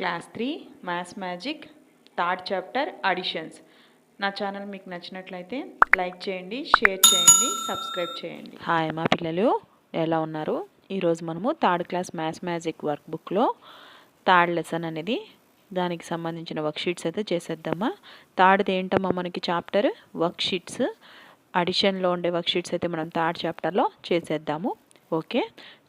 Class three maths magic third chapter additions నా channel మీకు నచ్చినట్లయితే లైక్ చేయండి షేర్ చేయండి సబ్స్క్రైబ్ చేయండి హాయ్ మా పిల్లలు ఎలా ఉన్నారు ఈరోజు మనము third class maths magic work బుక్లో థర్డ్ లెసన్ అనేది దానికి సంబంధించిన వర్క్షీట్స్ అయితే చేసేద్దామా థర్డ్ది ఏంటమ్మా మనకి చాప్టర్ వర్క్షీట్స్ అడిషన్లో ఉండే వర్క్షీట్స్ అయితే మనం థర్డ్ చాప్టర్లో చేసేద్దాము okay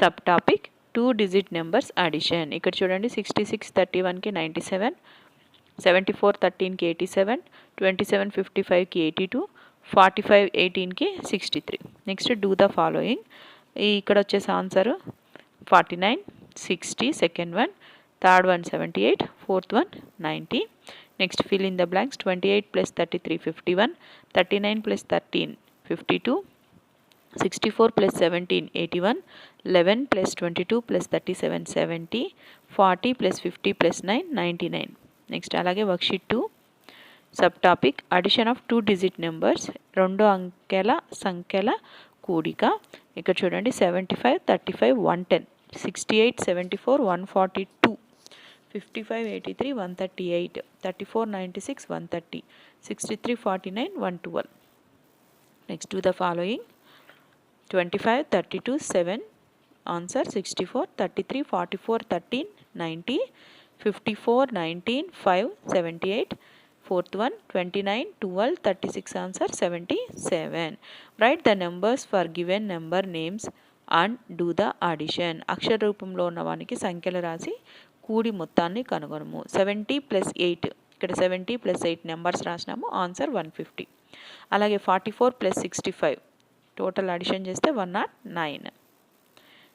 sub topic two digit numbers addition ఇక్కడ చూడండి సిక్స్టీ సిక్స్ థర్టీ వన్కి ninety seven seventy four థర్టీన్కి eighty seven twenty seven fifty ఫైవ్కి eighty two forty five ఎయిటీన్కి sixty three next do the following ఇక్కడ వచ్చేసి answer forty nine sixty second one third one seventy eight fourth one ninety next fill in the blanks twenty eight plus thirty three fifty one thirty nine plus thirteen fifty two sixty four plus seventeen eighty one eleven plus twenty two plus thirty seven seventy forty plus fifty plus nine ninety nine next అలాగే worksheet two sub topic addition of two digit numbers రెండు అంకెల సంఖ్యల కూడిక ఇక్కడ చూడండి seventy five thirty five one ten sixty eight seventy four one forty two fifty five eighty three one thirty eight thirty four ninety six one thirty sixty three forty nine one twelve next the following twenty five thirty two seven answer sixty four thirty three forty four thirteen ninety fifty four nineteen five seventy eight fourth one twenty nine twelve thirty six answer seventy seven write the numbers for given number names and do the addition అక్షర రూపంలో ఉన్న వానికి సంఖ్యలు రాసి కూడి మొత్తాన్ని కనుగొనము seventy plus eight ఇక్కడ seventy plus eight numbers రాసినాము ఆన్సర్ వన్ ఫిఫ్టీ అలాగే forty four plus sixty five total addition చేస్తే వన్ నాట్ నైన్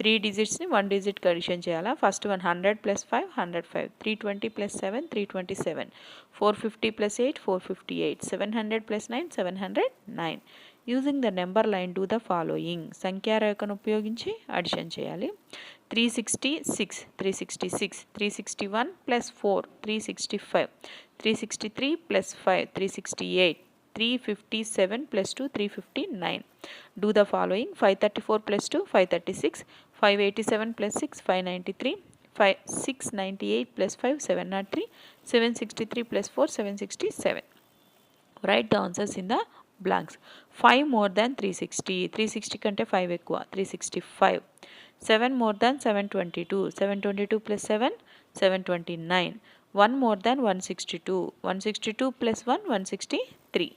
త్రీ డిజిట్స్ని వన్ డిజిట్ కడిషన్ చేయాలా first one hundred plus five hundred five three twenty plus seven three twenty seven four fifty plus eight four fifty eight seven hundred plus nine seven hundred nine using the number line do the following రేఖను ఉపయోగించి addition చేయాలి three sixty six three sixty six three sixty one plus four three sixty five three sixty three plus five three sixty eight three fifty seven plus two three fifty nine do the following five thirty four plus two five thirty six 587 plus 6, 593. 698 plus 5, 703. 763 plus 4, 767. Write the answers in the blanks. 5 more than 360. 360 kante 5 ekkuva. 365. 7 more than 722. 722 plus 7, 729. 1 more than 162. 162 plus 1, 163.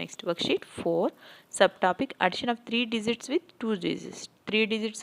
Next worksheet 4. Subtopic addition of 3 digits with 2 digits. 3 digits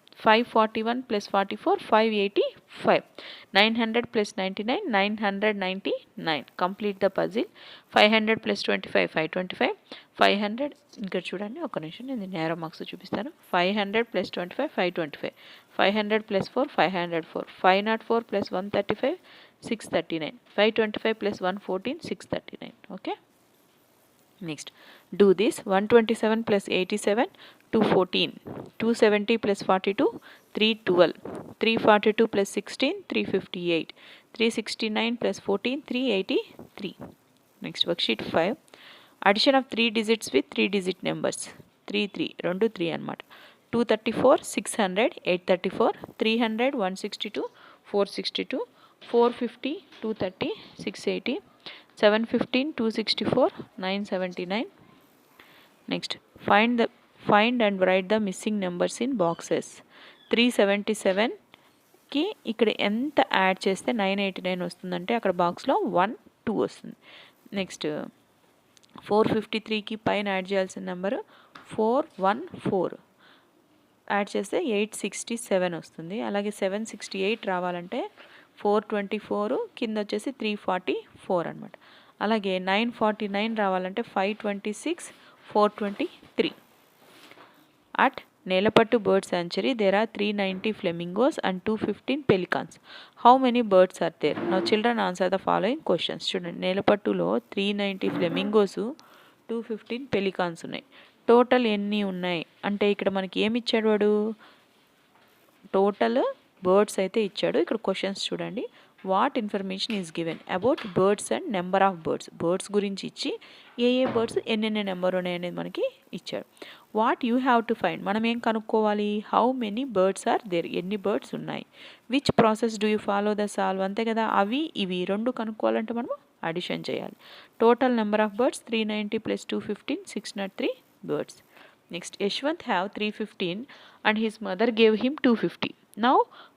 five forty one plus forty four five eighty five nine hundred plus ninety nine nine hundred ninety nine complete the puzzle five hundred plus twenty five five twenty five five hundred ఇక్కడ చూడండి ఒక నిమిషం నేను narrow marks చూపిస్తాను five hundred plus twenty five five twenty five five hundred plus four five hundred four five nought four plus one thirty five six thirty nine five twenty five plus one fourteen six thirty nine okay next do this one twenty seven plus eighty seven two fourteen two seventy plus forty two three twelve three forty two plus sixteen three fifty eight three sixty nine plus fourteen three eighty three next worksheet five addition of three digits with three digit numbers three three రెండు three అనమాట two thirty four six hundred eight thirty four three hundred one sixty two four sixty two four fifty two thirty six eighty Seven fifteen two sixty four nine seventy nine next find the find and write the missing numbers in boxes three seventy సెవెన్కి ఇక్కడ ఎంత add చేస్తే nine eighty nine వస్తుందంటే అక్కడ బాక్స్లో one two వస్తుంది next four fifty త్రీకి పైన యాడ్ చేయాల్సిన number four one four add చేస్తే ఎయిట్ సిక్స్టీ సెవెన్ వస్తుంది అలాగే సెవెన్ సిక్స్టీ ఎయిట్ రావాలంటే ఫోర్ ట్వంటీ ఫోర్ కింద వచ్చేసి త్రీ ఫార్టీ ఫోర్ అనమాట అలాగే నైన్ ఫార్టీ నైన్ రావాలంటే five twenty six four twenty three at Nelapattu bird sanctuary there are three ninety flamingos and two fifteen pelicans how many birds are there నా children answer the following questions చూడండి నేలపట్టులో three ninety flamingos two fifteen pelicans ఉన్నాయి total ఎన్ని ఉన్నాయి అంటే ఇక్కడ మనకి ఏమి ఇచ్చాడు వాడు టోటల్ బర్డ్స్ అయితే ఇచ్చాడు ఇక్కడ క్వశ్చన్స్ చూడండి what information is given about birds and number of birds birds గురించి ఇచ్చి ఏ ఏ బర్డ్స్ ఎన్నెన్న నెంబర్ ఉన్నాయనేది మనకి ఇచ్చాడు what you have to find మనం ఏం కనుక్కోవాలి how many birds are there ఎన్ని బర్డ్స్ ఉన్నాయి which process do you follow the solve అంతే కదా అవి ఇవి రెండు కనుక్కోవాలంటే మనం అడిషన్ చేయాలి total number of birds three ninety plus two fifteen six nought three birds next Yashwant have three fifteen and his mother gave him two fifty now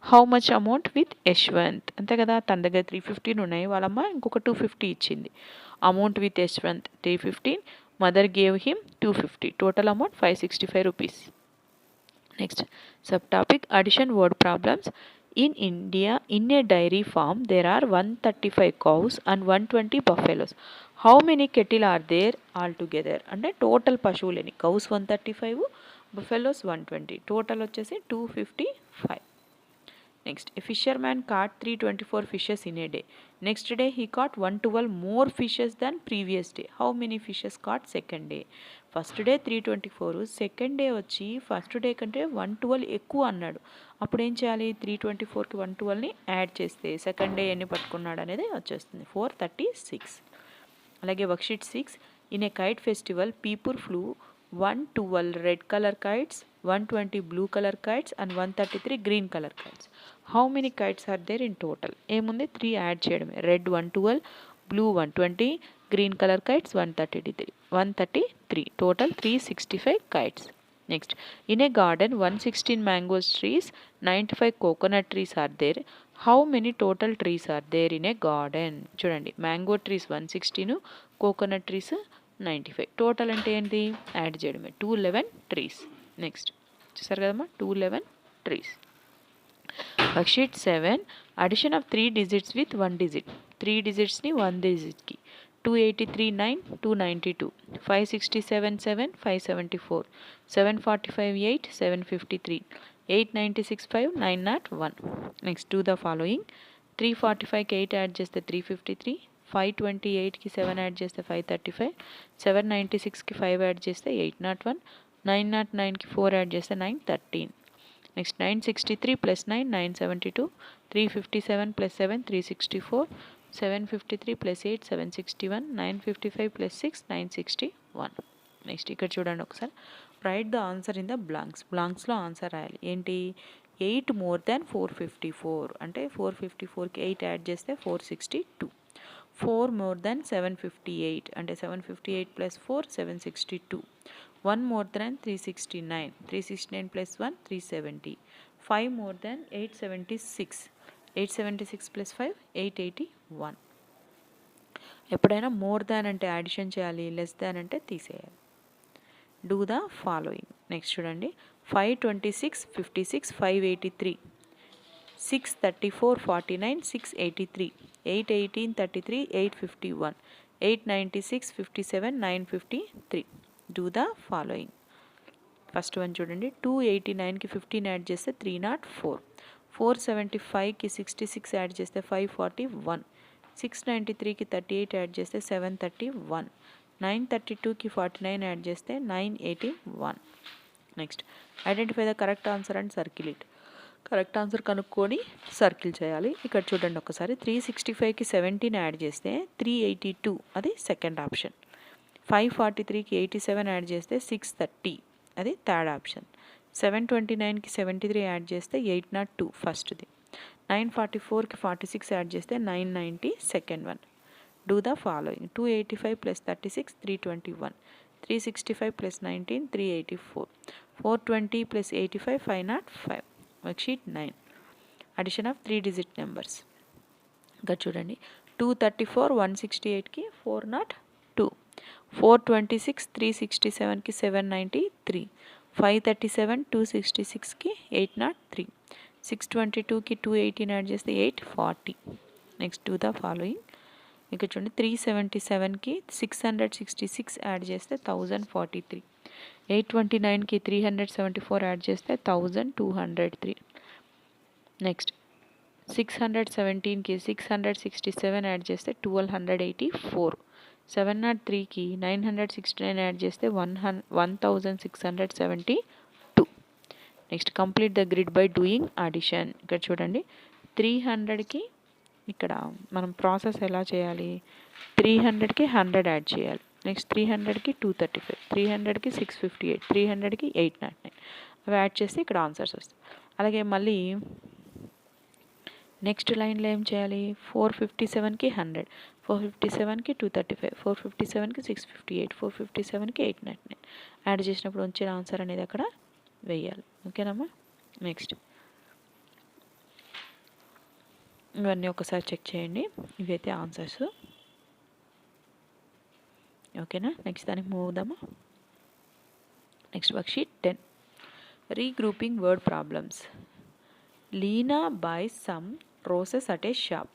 how much amount with Yashwant అంతే కదా తన దగ్గర three fifteen ఉన్నాయి వాళ్ళమ్మ ఇంకొక two fifty ఇచ్చింది amount with Yashwant three fifteen mother gave him two fifty total amount five sixty five rupees next sub topic addition word problems in India in a dairy farm there are one thirty five cows and one twenty buffaloes how many cattle are there all together అంటే total పశువులు ఎన్ని cows one thirty five buffaloes one twenty total వచ్చేసి two fifty five next a fisherman caught three twenty four fishes in a day next day he caught one twelve more fishes than previous day how many fishes caught second day first day three twenty four second day వచ్చి first day కంటే one twelve ఎక్కువ అన్నాడు అప్పుడు ఏం చేయాలి three twenty ఫోర్కి one ట్వెల్వ్ని add చేస్తే సెకండ్ డే ఎన్ని పట్టుకున్నాడు అనేది వచ్చేస్తుంది ఫోర్ థర్టీ సిక్స్ అలాగే worksheet six in a kite festival people flew one red kites one twenty blue colour kites and one thirty three green colour kites how many kites are there in total ఏముంది three add చేయడమే red one twelve blue one twenty green colour kites one thirty three one thirty three total three sixty five kites next in a garden one sixteen mangoes trees ninety five coconut trees are there how many total trees are there in a garden చూడండి mango trees one sixteen coconut trees ninety five total అంటే ఏంటి add చేయడమే two eleven trees next చూసారు కదమ్మా two eleven trees sheet seven addition of three digits with one digit three డిజిట్స్ని one డిజిట్కి two eighty three nine two ninety two five sixty seven seven five seventy four seven forty five eight seven fifty three eight ninety six five nine nought one next two the following three forty ఫైవ్కి eight add చేస్తే three fifty three five twenty ఎయిట్కి seven add చేస్తే five thirty five seven ninety సిక్స్కి five add చేస్తే eight nought one nine nought నైన్కి four add చేస్తే nine thirteen next nine sixty three plus nine nine seventy two three fifty seven plus seven three sixty four seven fifty three plus eight seven sixty one nine fifty five plus six nine sixty one next ఇక్కడ చూడండి ఒకసారి write the answer in the blanks బ్లాంక్స్లో answer రాయాలి ఏంటి eight more than four fifty four అంటే four fifty ఫోర్కి eight add చేస్తే four sixty two four more than seven fifty eight అంటే seven fifty eight plus four seven sixty two one more than three sixty nine three sixty nine plus one three seventy five more than eight seventy six eight seventy six plus five eight eighty one ఎప్పుడైనా more than అంటే addition చేయాలి less than అంటే తీసేయాలి do the following next చూడండి five twenty six fifty six five eighty three six thirty four forty nine six eighty three eight eighteen thirty three eight fifty one eight ninety six fifty seven nine fifty three do the following first one చూడండి two eighty నైన్కి fifteen add చేస్తే three nought four four seventy ఫైవ్కి sixty six add చేస్తే five forty one six ninety త్రీకి thirty eight add చేస్తే seven thirty one nine thirty టూకి forty nine add చేస్తే nine eighty one next identify the correct answer and circulate correct answer కనుక్కొని circle చేయాలి ఇక్కడ చూడండి ఒకసారి త్రీ సిక్స్టీ ఫైవ్కి సెవెంటీన్ యాడ్ చేస్తే త్రీ ఎయిటీ టూ అది సెకండ్ ఆప్షన్ ఫైవ్ ఫార్టీ త్రీకి ఎయిటీ సెవెన్ యాడ్ చేస్తే సిక్స్ థర్టీ అది థర్డ్ ఆప్షన్ సెవెన్ ట్వంటీ నైన్కి సెవెంటీ త్రీ యాడ్ చేస్తే ఎయిట్ నాట్ టూ ఫస్ట్ది నైన్ ఫార్టీ ఫోర్కి ఫార్టీ సిక్స్ యాడ్ చేస్తే nine ninety second one do the following two eighty five plus thirty six three twenty one three sixty five plus nineteen three eighty four four twenty plus eighty five five nought five worksheet nine addition of three digit numbers ఇంకా చూడండి two thirty four one sixty ఎయిట్కి four nought two four twenty six three sixty సెవెన్కి seven ninety three five thirty seven two sixty సిక్స్కి eight nought three six twenty టూకి two eighteen add చేస్తే eight forty next two the following ఇంకా చూడండి three seventy సెవెన్కి six hundred sixty six add చేస్తే thousand forty three eight twenty నైన్కి three hundred seventy four add చేస్తే thousand two hundred three next six hundred సెవెంటీన్కి six hundred sixty seven add చేస్తే twelve hundred eighty four seven nought త్రీకి nine hundred sixty nine add చేస్తే one hun one thousand six hundred seventy two next complete the grid by doing addition ఇక్కడ చూడండి three హండ్రెడ్కి ఇక్కడ మనం process ఎలా చేయాలి త్రీ హండ్రెడ్కి హండ్రెడ్ యాడ్ చేయాలి నెక్స్ట్ త్రీ హండ్రెడ్కి టూ థర్టీ ఫైవ్ త్రీ హండ్రెడ్కి సిక్స్ ఫిఫ్టీ ఎయిట్ త్రీ హండ్రెడ్కి ఎయిట్ నాట్ నైన్ అవి యాడ్ చేస్తే ఇక్కడ ఆన్సర్స్ వస్తాయి అలాగే మళ్ళీ నెక్స్ట్ లైన్లో ఏం చేయాలి ఫోర్ ఫిఫ్టీ సెవెన్కి హండ్రెడ్ ఫోర్ ఫిఫ్టీ సెవెన్కి two thirty five four fifty సెవెన్కి six fifty eight four fifty సెవెన్కి ఎయిట్ నాట్ నైన్ యాడ్ చేసినప్పుడు వచ్చిన ఆన్సర్ అనేది అక్కడ వేయాలి ఓకేనమ్మా నెక్స్ట్ ఇవన్నీ ఒకసారి చెక్ చేయండి ఇవైతే ఆన్సర్స్ ఓకేనా నెక్స్ట్ దానికి move అవుదామా next worksheet ten regrouping word problems Leena buy some roses shop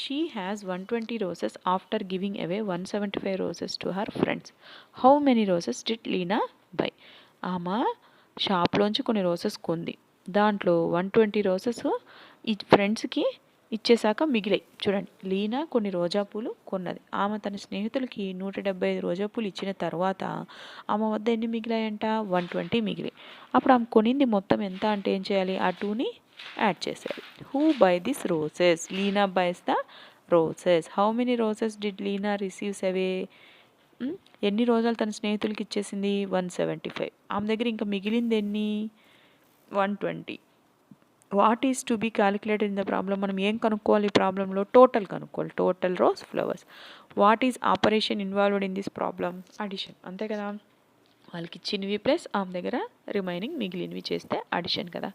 she has one twenty roses after giving away one seventy five roses to her friends how many roses did Leena buy ఆమె షాప్లోంచి కొన్ని roses కొంది దాంట్లో one twenty roses ఈ ఫ్రెండ్స్కి ఇచ్చేశాక మిగిలాయి చూడండి లీనా కొన్ని రోజా పూలు కొన్నది ఆమె తన స్నేహితులకి నూట డెబ్బై ఐదు రోజా పూలు ఇచ్చిన తర్వాత ఆమె వద్ద ఎన్ని మిగిలాయంట వన్ ట్వంటీ మిగిలాయి అప్పుడు ఆమె కొనింది మొత్తం ఎంత అంటే ఏం చేయాలి ఆ టూని యాడ్ చేసేయాలి who buy this roses Leena buys the roses how many roses did Leena receives away ఎన్ని రోజులు తన స్నేహితులకి ఇచ్చేసింది వన్ సెవెంటీ ఫైవ్ ఆమె దగ్గర ఇంకా మిగిలింది ఎన్ని one twenty what is to be calculated in the problem మనం ఏం కనుక్కోవాలి ఈ ప్రాబ్లంలో టోటల్ కనుక్కోవాలి total rose flowers what is operation involved in this problem addition అంతే కదా వాళ్ళకి ఇచ్చినవి ప్లస్ ఆమె దగ్గర రిమైనింగ్ మిగిలినవి చేస్తే అడిషన్ కదా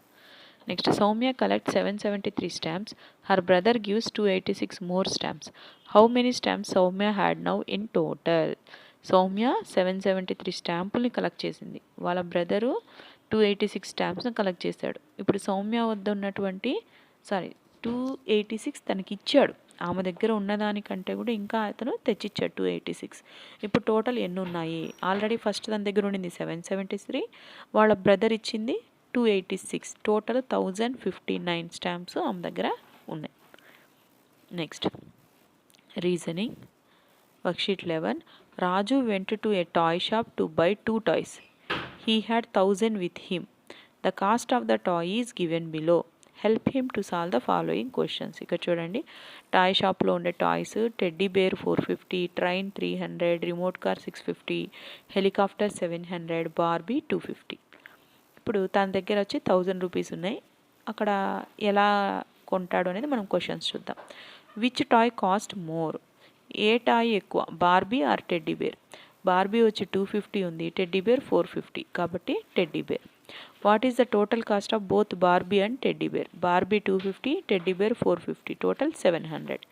next Soumya collect seven seventy three stamps her brother gives two eighty six more stamps how many stamps Soumya had now in total Soumya seven seventy three స్టాంపుల్ని collect చేసింది వాళ్ళ brother two eighty six స్టాంప్స్ని collect చేశాడు ఇప్పుడు సౌమ్య వద్ద ఉన్నటువంటి sorry two eighty six తనకి ఇచ్చాడు ఆమె దగ్గర ఉన్నదానికంటే కూడా ఇంకా అతను తెచ్చిచ్చాడు టూ ఎయిటీ సిక్స్ ఇప్పుడు టోటల్ ఎన్ని ఉన్నాయి ఆల్రెడీ ఫస్ట్ తన దగ్గర ఉండింది సెవెన్ సెవెంటీ త్రీ వాళ్ళ బ్రదర్ ఇచ్చింది two eighty six total thousand fifty nine stamps ఆమె దగ్గర ఉన్నాయి next reasoning worksheet eleven Raju went to a toy shop to buy two toys he had thousand with him the cost of the toy is given below help him to solve the following questions ఇక్కడ చూడండి toy షాప్లో ఉండే toys teddy bear four fifty train three hundred remote car six fifty helicopter seven hundred Barbie two fifty ఇప్పుడు తన దగ్గర వచ్చి thousand rupees ఉన్నాయి అక్కడ ఎలా కొంటాడు అనేది మనం క్వశ్చన్స్ చూద్దాం which toy cost more a toy ఎక్కువ Barbie or teddy bear Barbie వచ్చి టూ ఫిఫ్టీ ఉంది టెడ్డీ బేర్ ఫోర్ ఫిఫ్టీ కాబట్టి teddy bear what is the total cost of both Barbie and teddy bear Barbie two fifty teddy bear four fifty total seven hundred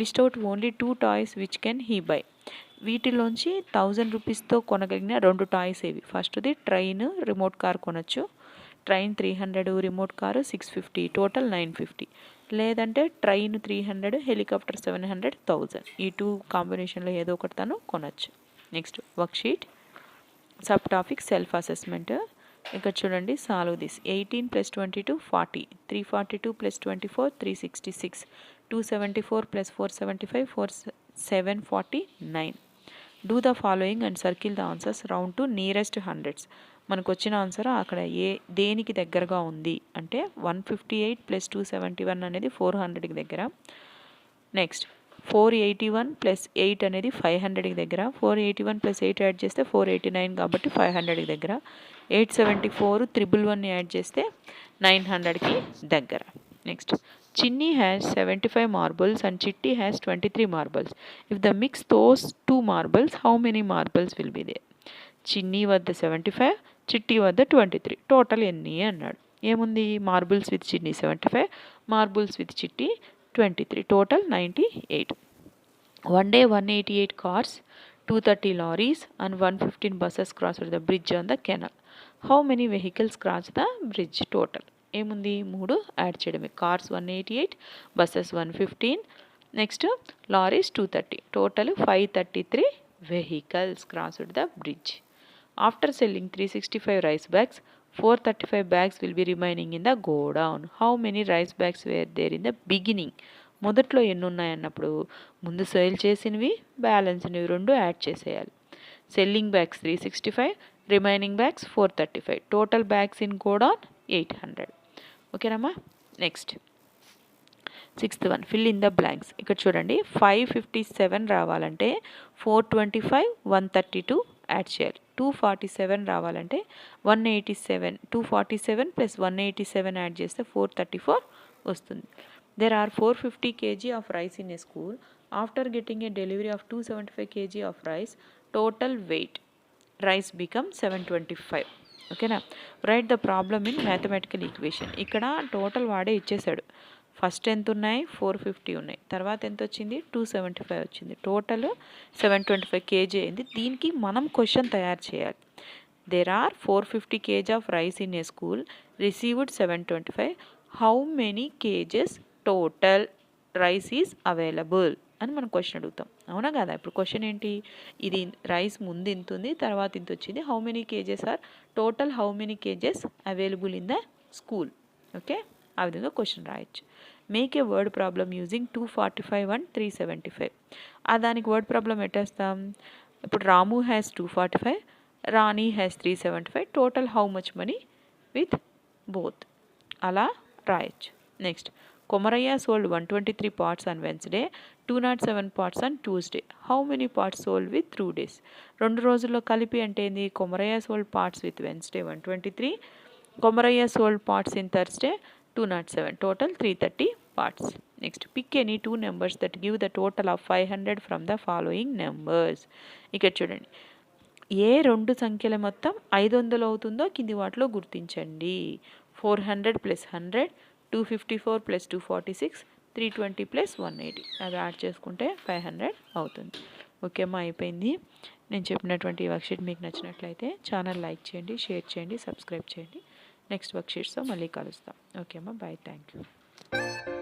list out only two toys which can he buy వీటిలోంచి thousand రూపీస్తో కొనగలిగిన రెండు toys ఏవి ఫస్ట్ది train remote car కొనొచ్చు train three hundred remote car six fifty total nine fifty లేదంటే train three hundred helicopter seven hundred thousand ఈ two కాంబినేషన్లో ఏదో ఒకటి తను కొనొచ్చు next worksheet sub topic self assessment ఇక్కడ చూడండి solve this eighteen plus twenty two forty three forty two plus twenty four three sixty six two seventy four plus four seventy five four seven forty nine do the following and circle the answers round to nearest hundreds మనకు వచ్చిన answer అక్కడ ఏ దేనికి దగ్గరగా ఉంది అంటే one fifty eight plus two seventy one అనేది four హండ్రెడ్కి దగ్గర next four eighty one plus eight అనేది ఫైవ్ హండ్రెడ్కి దగ్గర four eighty one plus eight add చేస్తే ఫోర్ ఎయిటీ నైన్ కాబట్టి ఫైవ్ హండ్రెడ్కి దగ్గర eight seventy four triple one add చేస్తే నైన్ హండ్రెడ్కి దగ్గర next Chinni has seventy five marbles and Chitti has twenty three marbles if the mix those two marbles how many marbles will be they Chinni వద్ద seventy five Chitti వద్ద twenty three total ఎన్ని అన్నాడు ఏముంది marbles with Chinni seventy five marbles with Chitti twenty three total ninety eight one day one eighty eight cars two thirty lorries and one fifteen buses cross the bridge on the canal how many vehicles cross the bridge total ఏముంది మూడు add చేయడమే cars one eighty eight buses one fifteen next lorries two thirty total five thirty three vehicles crossed the bridge after selling three sixty five rice bags four thirty five bags will remaining remaining in the godown how many rice bags were there in the beginning మొదట్లో ఎన్ని ఉన్నాయన్నప్పుడు ముందు sale చేసినవి బ్యాలెన్స్నివి రెండు add చేసేయాలి selling bags three sixty five remaining bags four thirty five total bags in godown eight hundred ఓకేనమ్మా next sixth one fill in the blanks ఇక్కడ చూడండి five fifty seven రావాలంటే four twenty five one thirty two add చేయాలి two forty seven రావాలంటే one eighty seven two forty seven plus one eighty seven add చేస్తే four thirty four వస్తుంది there are four fifty kg of rice in a school after getting a delivery of two seventy five kg of rice total weight rice become seven twenty five ఓకేనా write the problem in mathematical equation ఇక్కడ total వాడే ఇచ్చేసాడు first ఎంత ఉన్నాయి four fifty ఉన్నాయి తర్వాత ఎంత వచ్చింది టూ సెవెంటీ ఫైవ్ వచ్చింది total seven twenty five kg అయింది దీనికి మనం క్వశ్చన్ తయారు చేయాలి there are four fifty kg of rice in a school received seven twenty five how many kgs total rice is available అని మనం క్వశ్చన్ అడుగుతాం అవునా కదా ఇప్పుడు క్వశ్చన్ ఏంటి ఇది రైస్ ముందు ఇంత ఉంది తర్వాత ఇంత వచ్చింది how many kgs are total how many kgs available in the school okay ఆ విధంగా క్వశ్చన్ రాయొచ్చు make a word problem using two forty five and three seventy five ఆ దానికి వర్డ్ ప్రాబ్లం ఎట్టేస్తాం ఇప్పుడు Ramu has two forty five Rani has three seventy five total how much money with both అలా రాయొచ్చు next Komarayya sold one twenty three parts on Wednesday two nought seven parts on Tuesday how many parts sold with through days రెండు రోజుల్లో కలిపి అంటే ఏంది Komarayya sold parts with Wednesday one twenty three Komarayya sold parts in Thursday two nought seven total three thirty parts next pick any two numbers that give the total of five hundred from the following numbers ఇక్కడ చూడండి ఏ రెండు సంఖ్యల మొత్తం ఐదు వందలు అవుతుందో కింది వాటిలో గుర్తించండి four hundred plus hundred two fifty four plus two forty six three twenty plus one eighty అవి యాడ్ చేసుకుంటే ఫైవ్ హండ్రెడ్ అవుతుంది ఓకే అమ్మా అయిపోయింది నేను చెప్పినటువంటి వర్క్షీట్ మీకు నచ్చినట్లయితే ఛానల్ లైక్ చేయండి షేర్ చేయండి సబ్స్క్రైబ్ చేయండి నెక్స్ట్ వర్క్షీట్స్తో మళ్ళీ కలుస్తాం ఓకే అమ్మా బాయ్ థ్యాంక్ యూ